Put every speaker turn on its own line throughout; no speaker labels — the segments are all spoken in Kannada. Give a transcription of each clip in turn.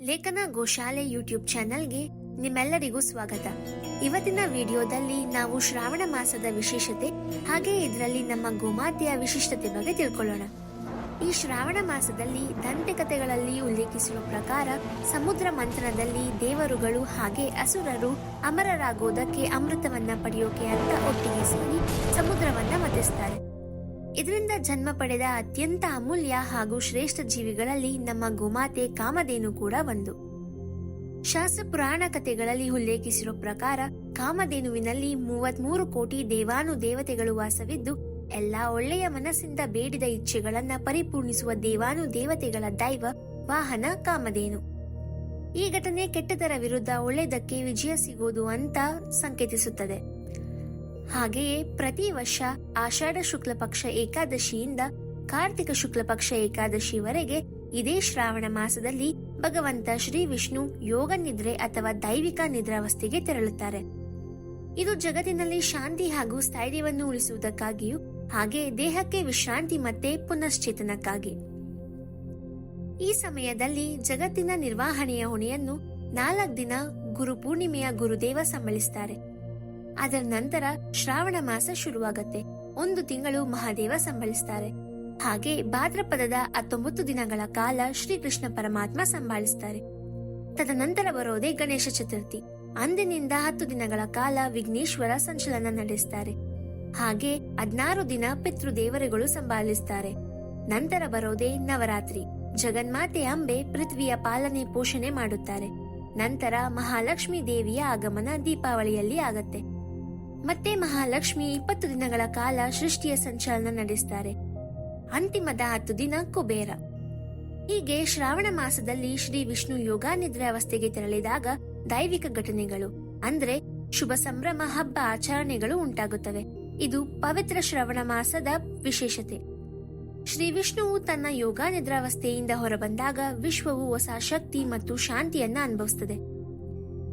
ಲೇಖನ ಗೋಶಾಲೆ ಯೂಟ್ಯೂಬ್ ಚಾನೆಲ್ಗೆ ನಿಮ್ಮೆಲ್ಲರಿಗೂ ಸ್ವಾಗತ. ಇವತ್ತಿನ ವಿಡಿಯೋದಲ್ಲಿ ನಾವು ಶ್ರಾವಣ ಮಾಸದ ವಿಶೇಷತೆ, ಹಾಗೆ ಇದರಲ್ಲಿ ನಮ್ಮ ಗೋಮಾತೆಯ ವಿಶಿಷ್ಟತೆ ಬಗ್ಗೆ ತಿಳ್ಕೊಳ್ಳೋಣ. ಈ ಶ್ರಾವಣ ಮಾಸದಲ್ಲಿ ದಂತಕಥೆಗಳಲ್ಲಿ ಉಲ್ಲೇಖಿಸುವ ಪ್ರಕಾರ ಸಮುದ್ರ ಮಂಥನದಲ್ಲಿ ದೇವರುಗಳು ಹಾಗೆ ಅಸುರರು ಅಮರರಾಗೋದಕ್ಕೆ ಅಮೃತವನ್ನ ಪಡೆಯೋಕೆ ಅಂತ ಒಟ್ಟಿಗೆ ಸೇರಿ ಸಮುದ್ರವನ್ನ ಮತಿಸ್ತಾರೆ ಇದರಿಂದ ಜನ್ಮ ಪಡೆದ ಅತ್ಯಂತ ಅಮೂಲ್ಯ ಹಾಗೂ ಶ್ರೇಷ್ಠ ಜೀವಿಗಳಲ್ಲಿ ನಮ್ಮ ಗೋಮಾತೆ ಕಾಮಧೇನು ಕೂಡ ಒಂದು. ಶಾಸ್ತ್ರ ಪುರಾಣ ಕಥೆಗಳಲ್ಲಿ ಉಲ್ಲೇಖಿಸಿರೋ ಪ್ರಕಾರ ಕಾಮಧೇನುವಿನಲ್ಲಿ ಮೂವತ್ಮೂರು ಕೋಟಿ ದೇವಾನು ದೇವತೆಗಳು ವಾಸವಿದ್ದು, ಎಲ್ಲಾ ಒಳ್ಳೆಯ ಮನಸ್ಸಿಂದ ಬೇಡಿದ ಇಚ್ಛೆಗಳನ್ನ ಪರಿಪೂರ್ಣಿಸುವ ದೇವಾನು ದೇವತೆಗಳ ದೈವ ವಾಹನ ಕಾಮಧೇನು. ಈ ಘಟನೆ ಕೆಟ್ಟದರ ವಿರುದ್ಧ ಒಳ್ಳೆಯದಕ್ಕೆ ವಿಜಯ ಸಿಗೋದು ಅಂತ ಸಂಕೇತಿಸುತ್ತದೆ. ಹಾಗೆಯೇ ಪ್ರತಿ ವರ್ಷ ಆಷಾಢ ಶುಕ್ಲ ಪಕ್ಷ ಏಕಾದಶಿಯಿಂದ ಕಾರ್ತಿಕ ಶುಕ್ಲ ಪಕ್ಷ ಏಕಾದಶಿವರೆಗೆ ಇದೇ ಶ್ರಾವಣ ಮಾಸದಲ್ಲಿ ಭಗವಂತ ಶ್ರೀ ವಿಷ್ಣು ಯೋಗ ನಿದ್ರೆ ಅಥವಾ ದೈವಿಕ ನಿದ್ರಾವಸ್ಥೆಗೆ ತೆರಳುತ್ತಾರೆ. ಇದು ಜಗತ್ತಿನಲ್ಲಿ ಶಾಂತಿ ಹಾಗೂ ಸ್ಥೈರ್ಯವನ್ನು ಉಳಿಸುವುದಕ್ಕಾಗಿಯೂ ಹಾಗೆ ದೇಹಕ್ಕೆ ವಿಶ್ರಾಂತಿ ಮತ್ತೆ ಪುನಶ್ಚೇತನಕ್ಕಾಗಿ. ಈ ಸಮಯದಲ್ಲಿ ಜಗತ್ತಿನ ನಿರ್ವಹಣೆಯ ಹೊಣೆಯನ್ನು ನಾಲ್ಕು ದಿನ ಗುರು ಪೂರ್ಣಿಮೆಯ ಗುರುದೇವ ಸಂಬಳಿಸ್ತಾರೆ ಅದರ ನಂತರ ಶ್ರಾವಣ ಮಾಸ ಶುರುವಾಗತ್ತೆ. ಒಂದು ತಿಂಗಳು ಮಹಾದೇವ ಸಂಬಳಿಸ್ತಾರೆ ಹಾಗೆ ಭಾದ್ರಪದದ ಹತ್ತೊಂಬತ್ತು ದಿನಗಳ ಕಾಲ ಶ್ರೀಕೃಷ್ಣ ಪರಮಾತ್ಮ ಸಂಭಾಳಿಸ್ತಾರೆ. ತದನಂತರ ಬರೋದೇ ಗಣೇಶ ಚತುರ್ಥಿ. ಅಂದಿನಿಂದ ಹತ್ತು ದಿನಗಳ ಕಾಲ ವಿಘ್ನೇಶ್ವರ ಸಂಚಲನ ನಡೆಸ್ತಾರೆ. ಹಾಗೆ ಹದ್ನಾರು ದಿನ ಪಿತೃದೇವರುಗಳು ಸಂಭಾಳಿಸ್ತಾರೆ. ನಂತರ ಬರೋದೇ ನವರಾತ್ರಿ. ಜಗನ್ಮಾತೆ ಅಂಬೆ ಪೃಥ್ವಿಯ ಪಾಲನೆ ಪೋಷಣೆ ಮಾಡುತ್ತಾರೆ. ನಂತರ ಮಹಾಲಕ್ಷ್ಮಿ ದೇವಿಯ ಆಗಮನ ದೀಪಾವಳಿಯಲ್ಲಿ ಆಗತ್ತೆ. ಮತ್ತೆ ಮಹಾಲಕ್ಷ್ಮಿ ಇಪ್ಪತ್ತು ದಿನಗಳ ಕಾಲ ಸೃಷ್ಟಿಯ ಸಂಚಲನ ನಡೆಸ್ತಾರೆ. ಅಂತಿಮದ ಹತ್ತು ದಿನ ಕುಬೇರ. ಹೀಗೆ ಶ್ರಾವಣ ಮಾಸದಲ್ಲಿ ಶ್ರೀ ವಿಷ್ಣು ಯೋಗಾನಿದ್ರೆ ಅವಸ್ಥೆಗೆ ತೆರಳಿದಾಗ ದೈವಿಕ ಘಟನೆಗಳು, ಅಂದ್ರೆ ಶುಭ ಸಂಭ್ರಮ, ಹಬ್ಬ ಆಚರಣೆಗಳು ಉಂಟಾಗುತ್ತವೆ. ಇದು ಪವಿತ್ರ ಶ್ರವಣ ಮಾಸದ ವಿಶೇಷತೆ. ಶ್ರೀ ವಿಷ್ಣುವು ತನ್ನ ಯೋಗ ನಿದ್ರಾವಸ್ಥೆಯಿಂದ ಹೊರಬಂದಾಗ ವಿಶ್ವವು ಹೊಸ ಶಕ್ತಿ ಮತ್ತು ಶಾಂತಿಯನ್ನ ಅನುಭವಿಸುತ್ತದೆ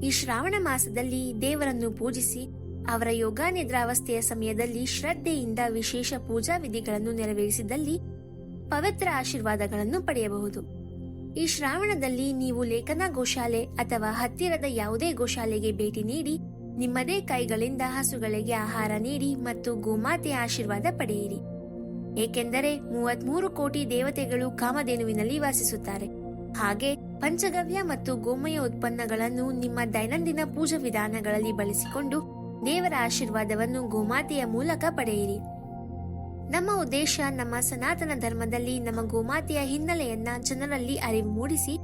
ಈ ಶ್ರಾವಣ ಮಾಸದಲ್ಲಿ ದೇವರನ್ನು ಪೂಜಿಸಿ ಅವರ ಯೋಗ ನಿದ್ರಾವಸ್ಥೆಯ ಸಮಯದಲ್ಲಿ ಶ್ರದ್ಧೆಯಿಂದ ವಿಶೇಷ ಪೂಜಾ ವಿಧಿಗಳನ್ನು ನೆರವೇರಿಸಿದಲ್ಲಿ ಪವಿತ್ರ ಆಶೀರ್ವಾದಗಳನ್ನು ಪಡೆಯಬಹುದು. ಈ ಶ್ರಾವಣದಲ್ಲಿ ನೀವು ಲೇಖನ ಗೋಶಾಲೆ ಅಥವಾ ಹತ್ತಿರದ ಯಾವುದೇ ಗೋಶಾಲೆಗೆ ಭೇಟಿ ನೀಡಿ, ನಿಮ್ಮದೇ ಕೈಗಳಿಂದ ಹಸುಗಳಿಗೆ ಆಹಾರ ನೀಡಿ ಮತ್ತು ಗೋಮಾತೆಯ ಆಶೀರ್ವಾದ ಪಡೆಯಿರಿ. ಏಕೆಂದರೆ ಮೂವತ್ಮೂರು ಕೋಟಿ ದೇವತೆಗಳು ಕಾಮಧೇನುವಿನಲ್ಲಿ ವಾಸಿಸುತ್ತಾರೆ. ಹಾಗೆ ಪಂಚಗವ್ಯ ಮತ್ತು ಗೋಮಯ ಉತ್ಪನ್ನಗಳನ್ನು ನಿಮ್ಮ ದೈನಂದಿನ ಪೂಜಾ ವಿಧಾನಗಳಲ್ಲಿ ಬಳಸಿಕೊಂಡು ದೇವರ ಆಶೀರ್ವಾದವನ್ನು ಗೋಮಾತೆಯ ಮೂಲಕ ಪಡೆಯಿರಿ. ನಮ್ಮ ಉದ್ದೇಶ ನಮ್ಮ ಸನಾತನ ಧರ್ಮದಲ್ಲಿ ನಮ್ಮ ಗೋಮಾತೆಯ ಹಿನ್ನೆಲೆಯನ್ನ ಜನರಲ್ಲಿ ಅರಿವು ಮೂಡಿಸಿ,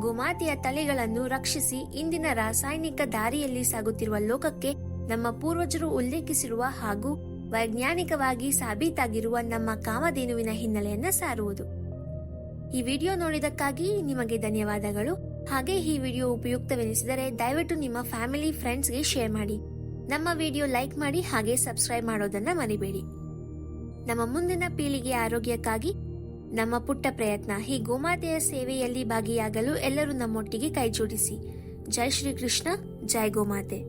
ಗೋಮಾತೆಯ ತಲೆಗಳನ್ನು ರಕ್ಷಿಸಿ, ಇಂದಿನ ರಾಸಾಯನಿಕ ದಾರಿಯಲ್ಲಿ ಸಾಗುತ್ತಿರುವ ಲೋಕಕ್ಕೆ ನಮ್ಮ ಪೂರ್ವಜರು ಉಲ್ಲೇಖಿಸಿರುವ ಹಾಗೂ ವೈಜ್ಞಾನಿಕವಾಗಿ ಸಾಬೀತಾಗಿರುವ ನಮ್ಮ ಕಾಮಧೇನುವಿನ ಹಿನ್ನೆಲೆಯನ್ನ ಸಾರುವುದು. ಈ ವಿಡಿಯೋ ನೋಡಿದಕ್ಕಾಗಿ ನಿಮಗೆ ಧನ್ಯವಾದಗಳು. ಹಾಗೆ ಈ ವಿಡಿಯೋ ಉಪಯುಕ್ತವೆನಿಸಿದರೆ ದಯವಿಟ್ಟು ನಿಮ್ಮ ಫ್ಯಾಮಿಲಿ, ಫ್ರೆಂಡ್ಸ್ಗೆ ಶೇರ್ ಮಾಡಿ. ನಮ್ಮ ವಿಡಿಯೋ ಲೈಕ್ ಮಾಡಿ ಹಾಗೆ ಸಬ್ಸ್ಕ್ರೈಬ್ ಮಾಡೋದನ್ನ ಮರಿಬೇಡಿ. ನಮ್ಮ ಮುಂದಿನ ಪೀಳಿಗೆ ಆರೋಗ್ಯಕ್ಕಾಗಿ ನಮ್ಮ ಪುಟ್ಟ ಪ್ರಯತ್ನ ಈ ಗೋಮಾತೆಯ ಸೇವೆಯಲ್ಲಿ ಭಾಗಿಯಾಗಲು ಎಲ್ಲರೂ ನಮ್ಮೊಟ್ಟಿಗೆ ಕೈಜೋಡಿಸಿ. ಜೈ ಶ್ರೀ ಕೃಷ್ಣ ಜೈ ಗೋಮಾತೆ.